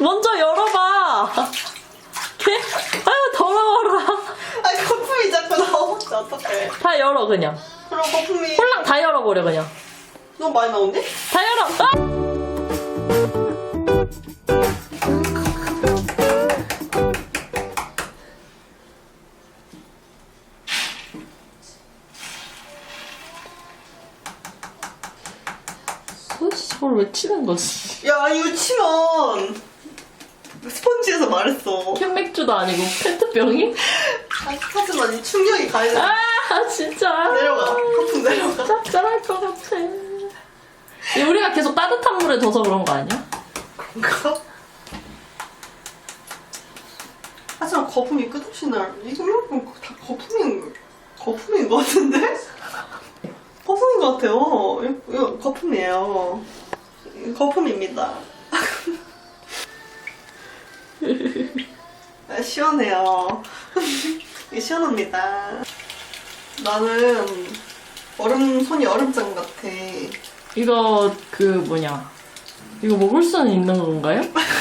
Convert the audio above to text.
먼저 열어봐. 걔? 아유 더러워라. 아 거품이 자꾸 나오면 어떡해. 다 열어 그냥. 그럼 거품이 홀랑 다 열어버려 그냥. 너무 많이 나오는데? 다 열어. 아! 도대체 저걸 왜 치는 거지? 야 이거 치면 스펀지에서 말했어. 캔맥주도 아니고 페트병이? 아, 하지만 이 충격이 가야 돼. 아 진짜 내려가. 거품 내려가. 짭짤할 것 같아 이 우리가 계속 따뜻한 물에 둬서 그런 거 아니야? 그런가? 하지만 거품이 끝없이 날. 이 정도면 다 거품인 거품인 것 같은데? 거품인 것 같아요. 이거, 거품이에요. 거품입니다. 시원해요. 시원합니다. 나는 얼음 손이 얼음장 같아. 이거 그 뭐냐 이거 먹을 수는 있는 건가요?